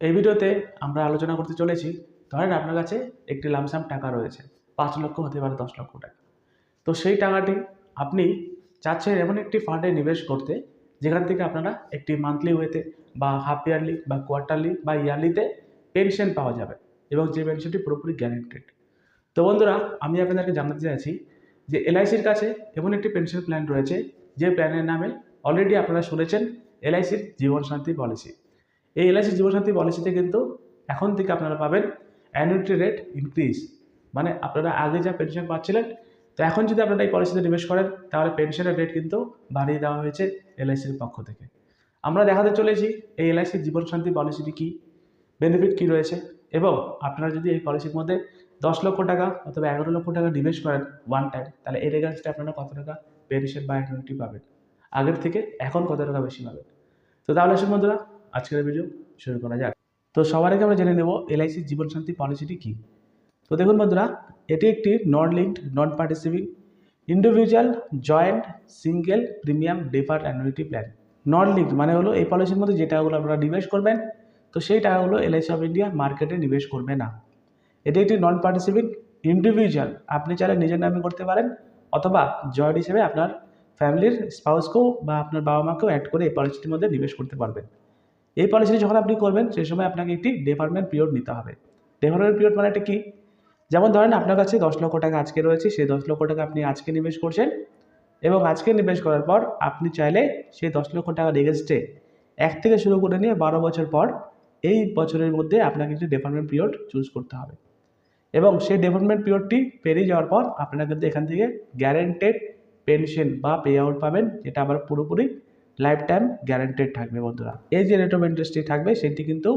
এই ভিডিওতে আমরা আলোচনা করতে চলেছি, ধরেন আপনার কাছে একটি লামসাম টাকা রয়েছে, পাঁচ লক্ষ হতে পারে দশ লক্ষ টাকা। তো সেই টাকাটি আপনি চাচ্ছেন এমন একটি ফান্ডে নিবেশ করতে, যেখান থেকে আপনারা একটি মান্থলি ওয়েতে বা হাফ ইয়ারলি বা কোয়ার্টারলি বা ইয়ারলিতে পেনশন পাওয়া যাবে এবং যে পেনশনটি পুরোপুরি গ্যারেন্টেড তো বন্ধুরা, আমি আপনাদেরকে জানাতে চাইছি যে এলআইসির কাছে এমন একটি পেনশন প্ল্যান রয়েছে, যে প্ল্যানের নামে অলরেডি আপনারা শুনেছেন এলআইসির জীবন শান্তি পলিসি এই এলআইসি জীবনসাথী পলিসিতে কিন্তু এখন থেকে আপনারা পাবেন অ্যানুইটি রেট ইনক্রিজ মানে আপনারা আগে যা পেনশন পাচ্ছিলেন, তো এখন যদি আপনারা এই পলিসিতে নিবেশ করেন, তাহলে পেনশনের রেট কিন্তু বাড়িয়ে দেওয়া হয়েছে এলআইসির পক্ষ থেকে। আমরা দেখাতে চলেছি এই এলআইসির জীবনশান্তি পলিসিটি কী বেনিফিট কী রয়েছে, এবং আপনারা যদি এই পলিসির মধ্যে দশ লক্ষ টাকা অথবা এগারো লক্ষ টাকা নিবেশ করেন ওয়ান টাইম তাহলে এর এগেনস্টে আপনারা কত টাকা পেনশন বা অ্যানুইটি পাবেন? আগের থেকে এখন কত টাকা বেশি পাবেন? তো তাহলে আসুন বন্ধুরা আজকের ভিডিও শুরু করা যাক। তো সবার আগে আমরা জেনে নেব এলআইসির জীবনশান্তি পলিসিটি কী? তো দেখুন বন্ধুরা, এটি একটি non linked non participating individual joint single premium deferred annuity plan non linked মানে হলো এই পলিসির মধ্যে যে টাকাগুলো আপনারা নিবেশ করবেন, তো সেই টাকাগুলো এলআইসি অফ ইন্ডিয়া মার্কেটে নিবেশ করবে না। এটি একটি নন পার্টিসিপিং ইন্ডিভিজুয়াল আপনি চাইলে নিজের নামে করতে পারেন, অথবা জয়েন্ট হিসেবে আপনার ফ্যামিলির স্পাউসকেও বা আপনার বাবা মাকেও অ্যাড করে এই পলিসিটির মধ্যে নিবেশ করতে পারবেন। এই পলিসিটি যখন আপনি করবেন, সেই সময় আপনাকে একটি ডেপার্টমেন্ট পিরিয়ড নিতে হবে। ডেপার্টমেন্ট পিরিয়ড মানে এটা কি? যেমন ধরেন আপনার কাছে দশ লক্ষ টাকা আজকে রয়েছে, সেই দশ লক্ষ টাকা আপনি আজকে নিবেশ করছেন এবং আজকে নিবেশ করার পর আপনি চাইলে সেই দশ লক্ষ টাকার এগেনস্টে এক থেকে শুরু করে নিয়ে বারো বছর পর এই বছরের মধ্যে আপনাকে একটি ডেপার্টমেন্ট পিরিয়ড চুজ করতে হবে। এবং সেই ডেভেলপমেন্ট পিরিয়ডটি পেরিয়ে যাওয়ার পর আপনারা কিন্তু এখান থেকে গ্যারেন্টেড পেনশন বা পে আউট পাবেন, যেটা আবার পুরোপুরি লাইফ টাইম গ্যারেন্টেড থাকবে বন্ধুরা। এই যে রেট অফ ইন্টারেস্টটি থাকবে, সেটি কিন্তু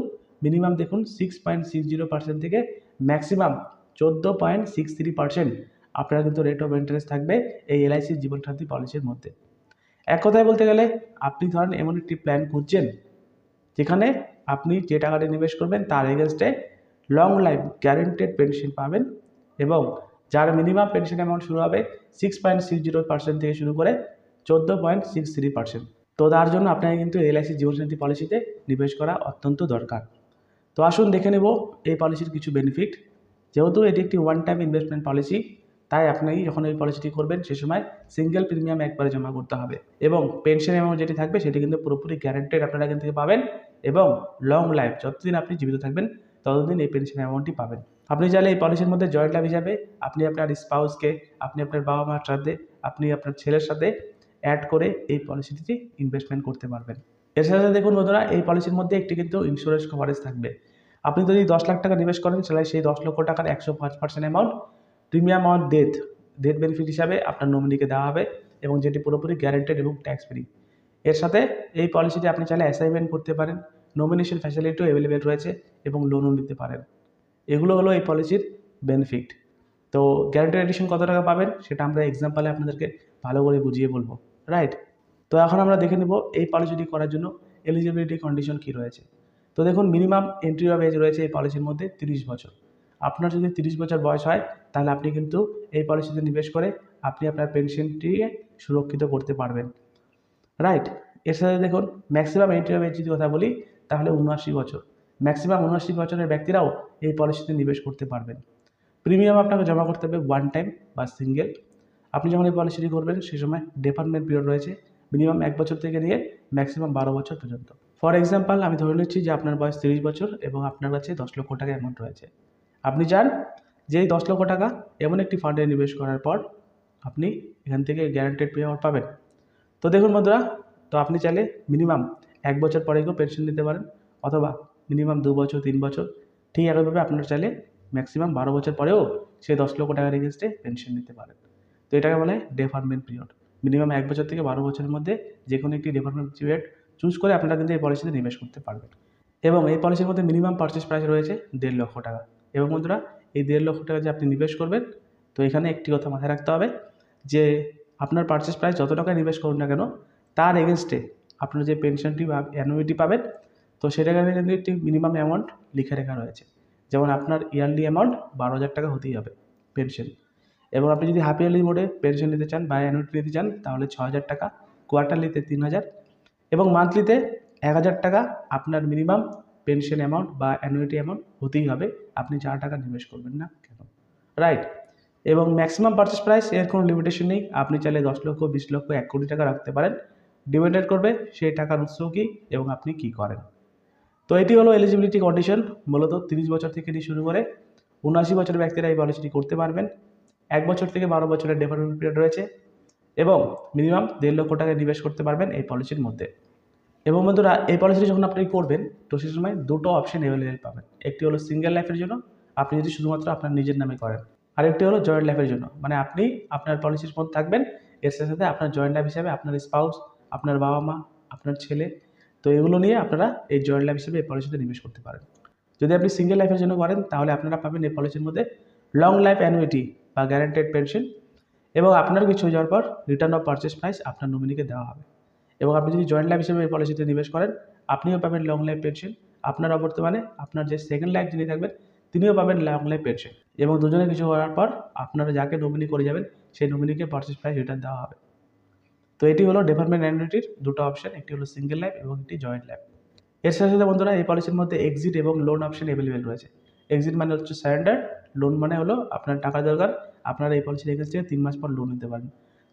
মিনিমাম দেখুন six point six zero percent থেকে ম্যাক্সিমাম চোদ্দ পয়েন্ট সিক্স থ্রি পার্সেন্ট আপনার কিন্তু রেট অফ ইন্টারেস্ট থাকবে এই এলআইসির জীবনসাথী পলিসির মধ্যে। এক কথায় বলতে গেলে, আপনি ধরেন এমন একটি প্ল্যান খুঁজছেন, যেখানে আপনি যে টাকাটি নিবেশ করবেন তার এগেনস্টে লং লাইফ গ্যারেন্টেড পেনশন পাবেন এবং যার মিনিমাম পেনশন অ্যামাউন্ট শুরু হবে six point six zero percent থেকে শুরু করে চোদ্দ পয়েন্ট সিক্স থ্রি পার্সেন্ট তো তার জন্য আপনাকে কিন্তু এলআইসি জীবনসাথী পলিসিতে নিবেশ করা অত্যন্ত দরকার। তো আসুন দেখে নেব এই পলিসির কিছু বেনিফিট যেহেতু এটি একটি ওয়ান টাইম ইনভেস্টমেন্ট পলিসি তাই আপনি যখন এই পলিসিটি করবেন, সে সময় সিঙ্গেল প্রিমিয়াম একবারে জমা করতে হবে এবং পেনশন অ্যামাউন্ট যেটি থাকবে, সেটি কিন্তু পুরোপুরি গ্যারেন্টেড আপনারা এখান থেকে পাবেন এবং লং লাইফ যতদিন আপনি জীবিত থাকবেন, ততদিন এই পেনশন অ্যামাউন্টটি পাবেন। আপনি চাইলে এই পলিসির মধ্যে জয়েন্ট লাভ হিসাবে আপনি আপনার স্পাউসকে আপনি আপনার বাবা মার সাথে, আপনি আপনার ছেলের সাথে অ্যাড করে এই পলিসিটিতে ইনভেস্টমেন্ট করতে পারবেন। এর সাথে সাথে দেখুন বন্ধুরা, এই পলিসির মধ্যে একটি কিন্তু ইন্স্যুরেন্স কভারেজ থাকবে। আপনি যদি দশ লাখ টাকা নিবেশ করেন, তাহলে সেই দশ লক্ষ টাকার একশো পাঁচ percent amount premium on death death benefit হিসাবে আপনার নমিনিকে দেওয়া হবে এবং যেটি পুরোপুরি গ্যারেন্টেড এবং ট্যাক্স ফ্রি এর সাথে এই পলিসিটি আপনি চাইলে অ্যাসাইনমেন্ট করতে পারেন নমিনেশন ফ্যাসিলিটিও অ্যাভেলেবেল রয়েছে এবং লোনও নিতে পারেন। এগুলো হলো এই পলিসির বেনিফিট তো গ্যারান্টেড এডিশন কত টাকা পাবেন, সেটা আমরা এক্সাম্পলে আপনাদেরকে ভালো করে বুঝিয়ে বলব। রাইট তো এখন আমরা দেখে নেব এই পলিসিটি করার জন্য এলিজিবিলিটি কন্ডিশন কী রয়েছে। তো দেখুন মিনিমাম এন্ট্রি অফ এজ রয়েছে এই পলিসির মধ্যে তিরিশ বছর। আপনার যদি তিরিশ বছর বয়স হয়, তাহলে আপনি কিন্তু এই পলিসিতে নিবেশ করে আপনি আপনার পেনশনটিকে সুরক্ষিত করতে পারবেন। রাইট এর সাথে দেখুন ম্যাক্সিমাম এন্ট্রি অফ এজ যদি কথা বলি, তাহলে উনআশি বছর। ম্যাক্সিমাম উনআশি বছরের ব্যক্তিরাও এই পলিসিতে নিবেশ করতে পারবেন। প্রিমিয়াম আপনাকে জমা করতে হবে ওয়ান টাইম বা সিঙ্গেল আপনি যখন এই পলিসিটি করবেন, সেই সময় ডিপার্টমেন্ট পিরিয়ড রয়েছে। মিনিমাম এক বছর থেকে নিয়ে ম্যাক্সিমাম বারো বছর পর্যন্ত। ফর এক্সাম্পল আমি ধরে নিচ্ছি যে আপনার বয়স তিরিশ বছর এবং আপনার কাছে দশ লক্ষ টাকা অ্যামাউন্ট রয়েছে। আপনি চান যে এই দশ লক্ষ টাকা এমন একটি ফান্ডে নিবেশ করার পর আপনি এখান থেকে গ্যারান্টেড পে আউট পাবেন। তো দেখুন বন্ধুরা, তো আপনি চাইলে মিনিমাম এক বছর পরে কেউ পেনশন নিতে পারেন অথবা মিনিমাম দু বছর, তিন বছর, ঠিক একইভাবে আপনার চাইলে ম্যাক্সিমাম বারো বছর পরেও সেই দশ লক্ষ টাকার এগেনস্টে পেনশন নিতে পারেন। তো এটাকে বলে ডেফারমেন্ট পিরিয়ড মিনিমাম এক বছর থেকে বারো বছরের মধ্যে যে কোনো একটি ডেফারমেন্ট পিরিয়ড চুজ করে আপনারা কিন্তু এই পলিসিতে নিবেশ করতে পারবেন। এবং এই পলিসির মধ্যে মিনিমাম পারচেস প্রাইস রয়েছে দেড় লক্ষ টাকা। এবং বন্ধুরা, এই দেড় লক্ষ টাকা যে আপনি নিবেশ করবেন, তো এখানে একটি কথা মাথায় রাখতে হবে যে আপনার পারচেস প্রাইস যত টাকা নিবেশ করুন না কেন, তার এগেনস্টে আপনার যে পেনশনটি বা অ্যানুইটি পাবেন, তো সেটাখানে কিন্তু একটি মিনিমাম অ্যামাউন্ট লিখে রাখা রয়েছে। যেমন আপনার ইয়ারলি অ্যামাউন্ট বারো হাজার টাকা হতেই হবে পেনশন এবং আপনি যদি হাফ ইয়ারলি মোডে পেনশন নিতে চান বা অ্যানুইটি নিতে চান, তাহলে ছ হাজার টাকা কোয়ার্টারলিতে তিন হাজার এবং মান্থলিতে এক হাজার টাকা আপনার মিনিমাম পেনশন অ্যামাউন্ট বা অ্যানুইটি অ্যামাউন্ট হতেই হবে। আপনি যা টাকা নিবেশ করবেন না কেন? রাইট এবং ম্যাক্সিমাম পারচেস প্রাইস এর কোনো লিমিটেশন নেই। আপনি চাইলে দশ লক্ষ, বিশ লক্ষ, এক কোটি টাকা রাখতে পারেন। ডিপেন্ডেন্ট করবে, সেই টাকার উৎস কী এবং আপনি কী করেন? তো এটি হলো এলিজিবিলিটি কন্ডিশন মূলত তিরিশ বছর থেকে নিয়ে শুরু করে উনআশি বছরের ব্যক্তিরা এই পলিসিটি করতে পারবেন। এক বছর থেকে বারো বছরের ডেভেলপমেন্ট পিরিয়ড রয়েছে এবং মিনিমাম দেড় লক্ষ টাকা নিবেশ করতে পারবেন এই পলিসির মধ্যে। এবং বন্ধুরা, এই পলিসিটি যখন আপনি করবেন, তো সেই সময় দুটো অপশন অ্যাভেলেবেল পাবেন। একটি হলো সিঙ্গেল লাইফের জন্য, আপনি যদি শুধুমাত্র আপনার নিজের নামে করেন। আরেকটি হলো জয়েন্ট লাইফের জন্য মানে আপনি আপনার পলিসির মধ্যে থাকবেন, এর সাথে সাথে আপনার জয়েন্ট লাইফ হিসাবে আপনার স্পাউস আপনার বাবা মা, আপনার ছেলে, তো এগুলো নিয়ে আপনারা এই জয়েন্ট লাইফ হিসেবে এই পলিসিতে নিবেশ করতে পারেন। যদি আপনি সিঙ্গেল লাইফের জন্য করেন, তাহলে আপনারা পাবেন এই পলিসির মধ্যে লং লাইফ অ্যানুইটি বা গ্যারান্টেড পেনশন এবং আপনার কিছু হয়ে যাওয়ার পর রিটার্ন অফ পারচেস প্রাইস আপনার নমিনিকে দেওয়া হবে। এবং আপনি যদি জয়েন্ট লাইফ হিসেবে এই পলিসিতে নিবেশ করেন, আপনিও পাবেন লং লাইফ পেনশন আপনার অবর্তমানে আপনার যে সেকেন্ড লাইফ যিনি থাকবেন, তিনিও পাবেন লং লাইফ পেনশন এবং দুজনে কিছু হওয়ার পর আপনারা যাকে নমিনি করে যাবেন, সেই নমিনিকে পারচেস প্রাইস রিটার্ন দেওয়া হবে। তো এটি হলো ডেভেলপমেন্ট অ্যানুইটির দুটো অপশন একটি হলো সিঙ্গেল লাইফ এবং একটি জয়েন্ট লাইফ এর সাথে সাথে বন্ধুরা, এই পলিসির মধ্যে এক্সিট এবং লোন অপশন অ্যাভেলেবেল রয়েছে। এক্সিট মানে হচ্ছে স্যারেন্ডার লোন মানে হলো আপনার টাকা দরকার, আপনারা এই পলিসির এগেন্স থেকে তিন মাস পর লোন নিতে পারেন।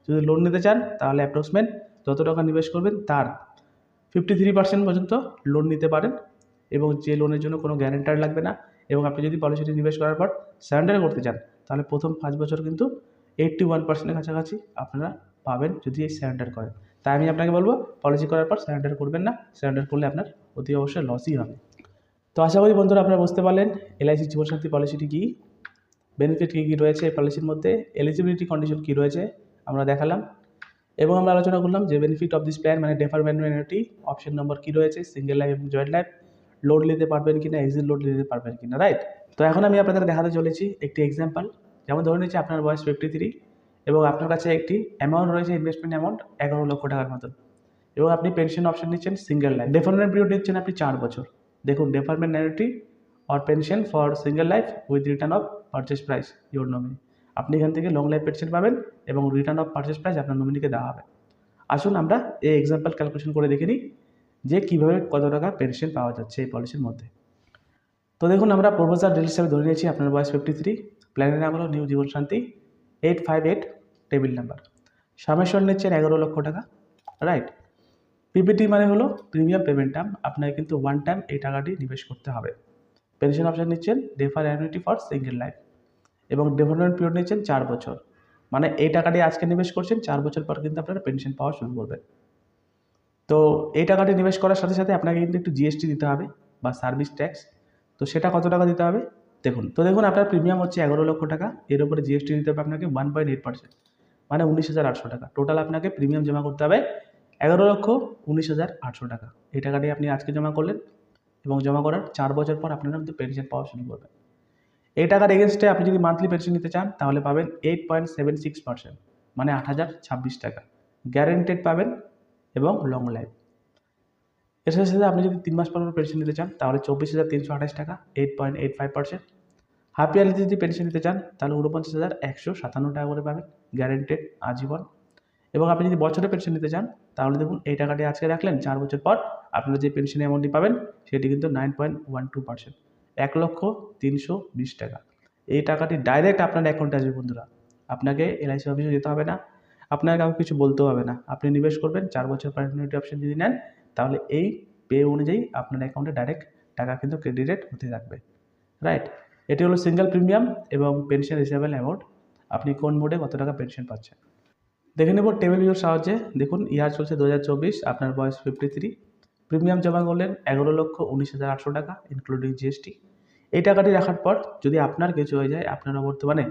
যদি লোন নিতে চান, তাহলে অ্যাপ্রক্সিমেট যত টাকা নিবেশ করবেন, তার ফিফটি থ্রি পার্সেন্ট পর্যন্ত লোন নিতে পারেন এবং যে লোনের জন্য কোনো গ্যারেন্টার লাগবে না এবং আপনি যদি পলিসিটি নিবেশ করার পর সারেন্ডার করতে চান, তাহলে প্রথম পাঁচ বছর কিন্তু এইট্টি ওয়ান পার্সেন্টের কাছাকাছি আপনারা পাবেন যদি এই সারেন্ডার করেন। তাই আমি আপনাকে বলব পলিসি করার পর সারেন্ডার করবেন না সারেন্ডার করলে আপনার অতি অবশ্যই লসই হবে। তো আশা করি বন্ধুরা আপনারা বুঝতে পারলেন এলআইসি জীবনসাথী পলিসিটি কী? বেনিফিট কী কী রয়েছে এই পলিসির মধ্যে? এলিজিবিলিটি কন্ডিশন কী রয়েছে? আমরা দেখালাম। এবং আমরা আলোচনা করলাম যে বেনিফিট অফ দিস প্ল্যান মানে ডেফারমেন্ট অ্যানুইটি অপশন নম্বর কী রয়েছে? সিঙ্গেল লাইফ এবং জয়েন্ট লাইফ লোড নিতে পারবেন কি না এক্সিট লোড নিতে পারবেন কি না রাইট তো এখন আমি আপনাদের দেখাতে চলেছি একটি এক্সাম্পল যেমন ধরে নিচ্ছি আপনার বয়স ফিফটি থ্রি এবং আপনার কাছে একটি অ্যামাউন্ট রয়েছে ইনভেস্টমেন্ট অ্যামাউন্ট এগারো লক্ষ টাকার মতন। এবং আপনি পেনশন অপশন নিচ্ছেন সিঙ্গেল লাইফ ডেফারমেন্ট পিরিয়ড নিচ্ছেন আপনি চার বছর। দেখুন deferment annuity or pension for single life with return of purchase price your nominee আপনি এখান থেকে লং লাইফ পেনশন পাবেন এবং রিটার্ন অফ পারচেস প্রাইস আপনার নমিনিকে দেওয়া হবে। আসুন আমরা এই এক্সাম্পল ক্যালকুলেশন করে দেখে নিই যে কীভাবে কত টাকা পেনশন পাওয়া যাচ্ছে এই পলিসির মধ্যে। তো দেখুন, আমরা প্রপোজাল ডিল হিসাবে ধরে নিয়েছি, আপনার বয়স ফিফটি থ্রি প্ল্যানের নাম হলো new Jeevan Shanti eight five eight table number sum assured নিচ্ছেন এগারো লক্ষ টাকা রাইট পিপিটি মানে হলো প্রিমিয়াম পেমেন্ট টার্ম আপনাকে কিন্তু ওয়ান টাইম এই টাকাটি নিবেশ করতে হবে। পেনশন অপশান নিচ্ছেন defer annuity for single life এবং ডেভেলপমেন্ট পিরিয়ড নিচ্ছেন চার বছর। মানে এই টাকাটি আজকে নিবেশ করছেন, চার বছর পর কিন্তু আপনারা পেনশন পাওয়া শুরু করবেন তো এই টাকাটি নিবেশ করার সাথে সাথে আপনাকে কিন্তু একটু জিএসটি দিতে হবে বা সার্ভিস ট্যাক্স তো সেটা কত টাকা দিতে হবে? দেখুন, তো দেখুন আপনার প্রিমিয়াম হচ্ছে এগারো লক্ষ টাকা। এর উপরে জিএসটি দিতে হবে আপনাকে ওয়ান পয়েন্ট এইট পার্সেন্ট মানে উনিশ হাজার আটশো টাকা। টোটাল আপনাকে প্রিমিয়াম জমা করতে হবে এগারো লক্ষ উনিশ হাজার আটশো টাকা। এই টাকাটি আপনি আজকে জমা করলেন এবং জমা করার চার বছর পর আপনারা কিন্তু পেনশন পাওয়া শুরু করবেন। এই টাকার এগেনস্টে আপনি যদি মান্থলি পেনশন নিতে চান, তাহলে পাবেন eight point seven six percent মানে আট হাজার ছাব্বিশ টাকা। গ্যারেন্টেড পাবেন এবং লং লাইফ এর সাথে সাথে আপনি যদি তিন মাস পর পেনশন নিতে চান, তাহলে চব্বিশ হাজার তিনশো আঠাশ টাকা eight point eight five percent half yearly যদি পেনশন নিতে চান, তাহলে উনপঞ্চাশ হাজার একশো সাতান্ন টাকা করে পাবেন গ্যারেন্টেড আজীবন। এবং আপনি যদি বছরে পেনশন নিতে চান তাহলে দেখুন এই টাকাটি আজকে রাখলেন, চার বছর পর আপনারা যে পেনশন অ্যামাউন্টটি পাবেন, সেটি কিন্তু nine point one two percent এক লক্ষ তিনশো বিশ টাকা। এই টাকাটি ডাইরেক্ট আপনার অ্যাকাউন্টে আসবে বন্ধুরা। আপনাকে এলআইসি অফিসে যেতে হবে না আপনাকে কাউকে কিছু বলতেও হবে না। আপনি নিবেশ করবেন, চার বছর পর অ্যানুইটি অপশন যদি নেন, তাহলে এই পে অনুযায়ী আপনার অ্যাকাউন্টে ডাইরেক্ট টাকা কিন্তু ক্রেডিটেড হতে থাকবে। রাইট এটি হলো সিঙ্গেল প্রিমিয়াম এবং পেনশন রিসেবল অ্যামাউন্ট আপনি কোন মোডে কত টাকা পেনশন পাচ্ছেন? দেখে নেব টেবিল ভিউর সাহায্যে। দেখুন ইয়ার চলছে দু হাজার চব্বিশ, আপনার বয়স ফিফটি থ্রি প্রিমিয়াম জমা করলেন এগারো লক্ষ উনিশ হাজার আটশো টাকা ইনক্লুডিং জিএসটি এই টাকাটি রাখার পর যদি আপনার কিছু হয়ে যায়, আপনারা বর্তমানে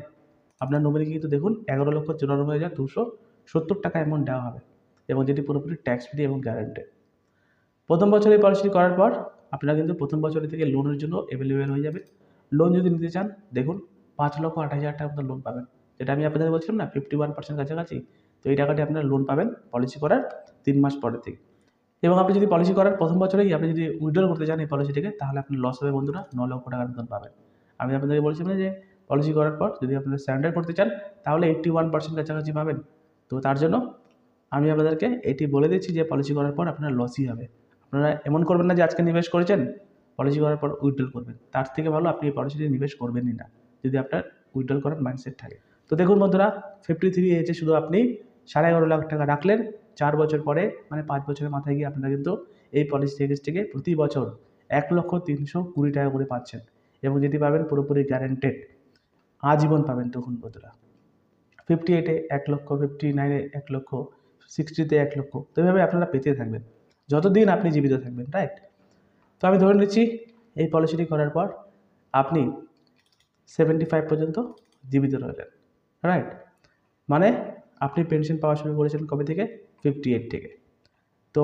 আপনার নমিনিকে কিন্তু দেখুন, এগারো লক্ষ চুরানব্বই হাজার দুশো সত্তর টাকা অ্যামাউন্ট দেওয়া হবে এবং যেটি পুরোপুরি ট্যাক্স ফ্রি এবং গ্যারান্টেড প্রথম বছর এই পলিসি করার পর আপনারা কিন্তু প্রথম বছরের থেকে লোনের জন্য অ্যাভেলেবেল হয়ে যাবে। লোন যদি নিতে চান, দেখুন, পাঁচ লক্ষ আঠাশ হাজার টাকা আপনার লোন পাবেন। যেটা আমি আপনাদের বলছিলাম না ফিফটি ওয়ান পার্সেন্ট কাছাকাছি তো এই টাকাটি আপনারা লোন পাবেন পলিসি করার তিন মাস পরে থেকে। এবং আপনি যদি পলিসি করার প্রথম বছরেই আপনি যদি উইড্রল করতে চান এই পলিসিটিকে তাহলে আপনার লস হবে বন্ধুরা ন লক্ষ টাকার মতন পাবেন। আমি আপনাদেরকে বলছিলাম যে পলিসি করার পর যদি আপনারা স্ট্যান্ডার্ড করতে চান, তাহলে এইট্টি ওয়ান পার্সেন্ট কাছাকাছি পাবেন। তো তার জন্য আমি আপনাদেরকে এটি বলে দিচ্ছি যে পলিসি করার পর আপনার লসই হবে। আপনারা এমন করবেন না যে আজকে নিবেশ করেছেন পলিসি করার পর উইড্রল করবেন। তার থেকে ভালো আপনি এই পলিসিতে নিবেশ করবেনই না, যদি আপনার উইড্রল করার মাইন্ডসেট থাকে। তো দেখুন বন্ধুরা ফিফটি থ্রি এজে শুধু আপনি সাড়ে এগারো লাখ টাকা রাখলেন। চার বছর পরে মানে পাঁচ বছরের মাথায় গিয়ে আপনারা কিন্তু এই পলিসি থেকে প্রতি বছর এক লক্ষ তিনশো কুড়ি টাকা করে পাচ্ছেন এবং যেটি পাবেন পুরোপুরি গ্যারেন্টেড আজীবন পাবেন তখন বন্ধুরা ফিফটি এইটে এক লক্ষ ফিফটি নাইনে এক লক্ষ সিক্সটিতে এক লক্ষ। তো এভাবে আপনারা পেতে থাকবেন। যতদিন আপনি জীবিত থাকবেন রাইট তো আমি ধরে নিচ্ছি, এই পলিসিটি করার পর আপনি সেভেন্টি ফাইভ পর্যন্ত জীবিত রইলেন রাইট মানে আপনি পেনশন পাওয়া শুরু করেছেন কবে থেকে? ফিফটি এইট থেকে। তো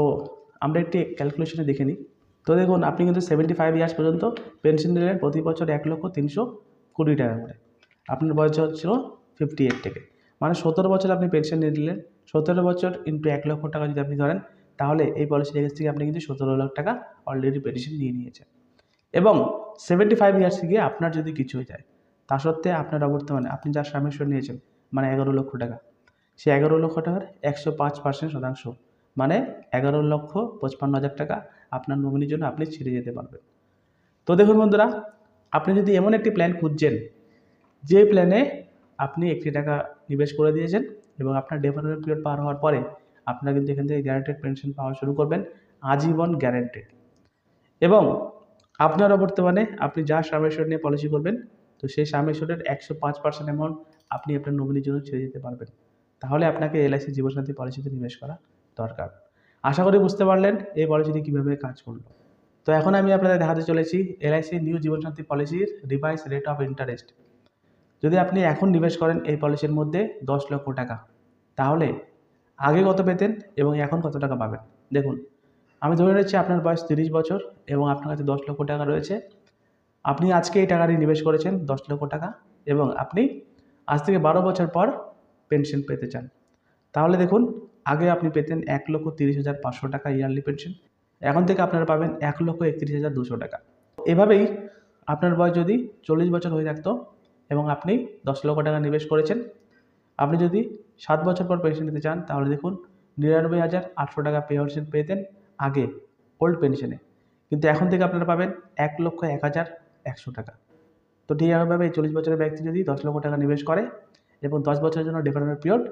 আমরা একটি ক্যালকুলেশনে দেখে নিই। তো দেখুন, আপনি কিন্তু সেভেন্টি ফাইভ ইয়ার্স পর্যন্ত পেনশন নিলেন প্রতি বছর এক লক্ষ তিনশো কুড়ি টাকা করে। আপনার বয়স হচ্ছিল ফিফটি এইট থেকে। মানে সতেরো বছর আপনি পেনশন নিয়ে নিলেন। সতেরো বছর ইন্টু এক লক্ষ টাকা যদি আপনি ধরেন, তাহলে এই পলিসি কাছ থেকে আপনি কিন্তু সতেরো লাখ টাকা অলরেডি পেনশন নিয়ে নিয়েছেন। এবং সেভেন্টি ফাইভ ইয়ার্সে গিয়ে আপনার যদি কিছু হয়ে যায়, তা সত্ত্বে আপনার অবর্তমানে আপনি যা সামেশ্বর নিয়েছেন মানে এগারো লক্ষ টাকা। সেই এগারো লক্ষ টাকার একশো পাঁচ পার্সেন্ট শতাংশ। মানে এগারো লক্ষ পঁচপান্ন হাজার টাকা আপনার নমিনির জন্য আপনি ছেড়ে যেতে পারবেন। তো দেখুন বন্ধুরা, আপনি যদি এমন একটি প্ল্যান খুঁজছেন, যে প্ল্যানে আপনি একটি টাকা নিবেশ করে দিয়েছেন এবং আপনার ডেভেলপমেন্ট পিরিয়ড পার হওয়ার পরে আপনারা কিন্তু এখান থেকে গ্যারান্টেড পেনশন পাওয়া শুরু করবেন, আজীবন গ্যারান্টেড এবং আপনারা বর্তমানে আপনি যা সামেশ্বর নিয়ে পলিসি করবেন, তো সেই সামেশ্বরের একশো পাঁচ পার্সেন্ট অ্যামাউন্ট আপনি আপনার নমিনির জন্য ছেড়ে যেতে পারবেন। তাহলে আপনাকে এলআইসি জীবনসাথী পলিসিতে নিবেশ করা দরকার। আশা করি বুঝতে পারলেন এই পলিসিটি কীভাবে কাজ করল। তো এখন আমি আপনাদের দেখাতে চলেছি এলআইসি নিউ জীবনসাথী পলিসির রিভাইস রেট অফ ইন্টারেস্ট। যদি আপনি এখন নিবেশ করেন এই পলিসির মধ্যে দশ লক্ষ টাকা, তাহলে আগে কত পেতেন এবং এখন কত টাকা পাবেন? দেখুন, আমি ধরে নিচ্ছি আপনার বয়স তিরিশ বছর এবং আপনার কাছে দশ লক্ষ টাকা রয়েছে। আপনি আজকে এই টাকাটি নিবেশ করেছেন দশ লক্ষ টাকা এবং আপনি আজ থেকে বারো বছর পর পেনশন পেতে চান। তাহলে দেখুন, আগে আপনি পেতেন এক লক্ষ তিরিশ হাজার পাঁচশো টাকা ইয়ারলি পেনশন এখন থেকে আপনারা পাবেন এক লক্ষ একত্রিশ হাজার দুশো টাকা। এভাবেই আপনার বয়স যদি চল্লিশ বছর হয়ে থাকতো এবং আপনি দশ লক্ষ টাকা নিবেশ করেছেন, আপনি যদি সাত বছর পর পেনশন নিতে চান, তাহলে দেখুন নিরানব্বই হাজার আটশো টাকা পেনশন পেতেন আগে ওল্ড পেনশনে কিন্তু এখন থেকে আপনারা পাবেন এক লক্ষ এক হাজার একশো টাকা। তো ঠিক একইভাবে এই চল্লিশ বছরের ব্যক্তি যদি দশ লক্ষ টাকা নিবেশ করে এবং দশ বছরের জন্য ডিফারেন্ট পিরিয়ড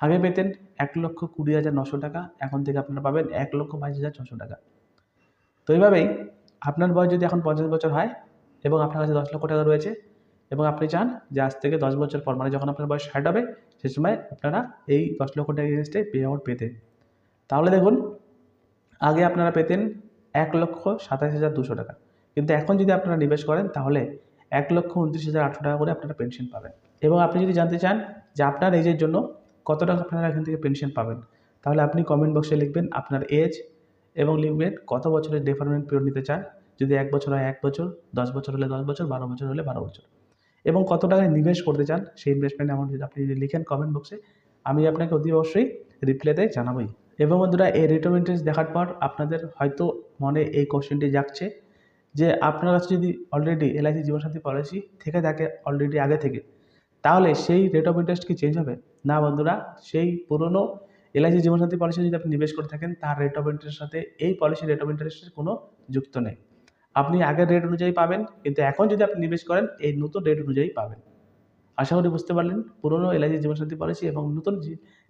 আগে পেতেন এক লক্ষ কুড়ি হাজার নশো টাকা, এখন থেকে আপনারা পাবেন এক লক্ষ বাইশ হাজার ছশো টাকা। তো এইভাবেই আপনার বয়স যদি এখন পঞ্চাশ বছর হয় এবং আপনার কাছে দশ লক্ষ টাকা রয়েছে এবং আপনি চান যে আজ থেকে দশ বছর পর মানে যখন আপনার বয়স ষাট হবে, সে সময় আপনারা এই দশ লক্ষ টাকা এগেনস্টে পে আউট পেতেন। তাহলে দেখুন, আগে আপনারা পেতেন এক লক্ষ সাতাশ হাজার দুশো টাকা। কিন্তু এখন যদি আপনারা নিবেশ করেন, তাহলে এক লক্ষ উনত্রিশ হাজার আটশো টাকা করে আপনারা পেনশন পাবেন। এবং আপনি যদি জানতে চান যে আপনার এজের জন্য কত টাকা আপনারা এখান থেকে পেনশন পাবেন, তাহলে আপনি কমেন্ট বক্সে লিখবেন আপনার এজ এবং লিখবেন কত বছরের ডেফারমেন্ট পিরিয়ড নিতে চান। যদি এক বছর হয় এক বছর, দশ বছর হলে দশ বছর, বারো বছর হলে বারো বছর। এবং কত টাকায় নিবেশ করতে চান, সেই ইনভেস্টমেন্ট অ্যামাউন্ট যদি আপনি যদি লিখেন কমেন্ট বক্সে আমি আপনাকে অতি অবশ্যই রিপ্লাইতে জানাবোই। এবং বন্ধুরা, এই রেট অফ ইন্টারেস্ট দেখার পর আপনাদের হয়তো মনে এই কোশ্চেনটি জাগছে যে আপনার কাছে যদি অলরেডি এলআইসি জীবনসাথী পলিসি থেকে থাকে অলরেডি আগে থেকে তাহলে সেই রেট অফ ইন্টারেস্ট কি চেঞ্জ হবে? না বন্ধুরা, সেই পুরনো এলআইসি জীবনসাথী পলিসি যদি আপনি নিবেশ করে থাকেন, তার রেট অফ ইন্টারেস্টের সাথে এই পলিসির রেট অফ ইন্টারেস্টের কোনো যুক্ত নেই। আপনি আগের রেট অনুযায়ী পাবেন, কিন্তু এখন যদি আপনি নিবেশ করেন, এই নতুন রেট অনুযায়ী পাবেন। আশা করি বুঝতে পারলেন, পুরনো এলআইসি জীবনসাথী পলিসি এবং নতুন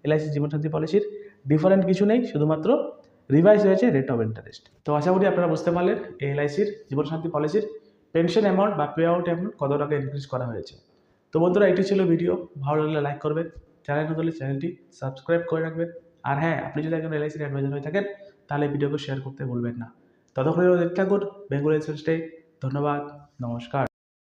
এলআইসি জীবনসাথী পলিসির ডিফারেন্ট কিছু নেই, শুধুমাত্র রিভাইজ হয়েছে রেট অফ ইন্টারেস্ট তো আশা করি আপনারা বুঝতে পারলেন এলআইসির জীবনসাথী পলিসির পেনশন অ্যামাউন্ট বা পে আউট অ্যামাউন্ট কত টাকা ইনক্রিজ করা হয়েছে। তো বন্ধুরা এটি ছিল ভিডিও ভালো লাগলে লাইক করবেন। চ্যানেল করলে চ্যানেলটি সাবস্ক্রাইব করে রাখবেন। আর হ্যাঁ আপনি যদি একজন এলআইসির অ্যাডভাইজার হয়ে থাকেন, তাহলে ভিডিওকে শেয়ার করতে ভুলবেন না। ততক্ষণে দেখতে থাকুন। বেঙ্গল এসেন্সটাই ধন্যবাদ। নমস্কার।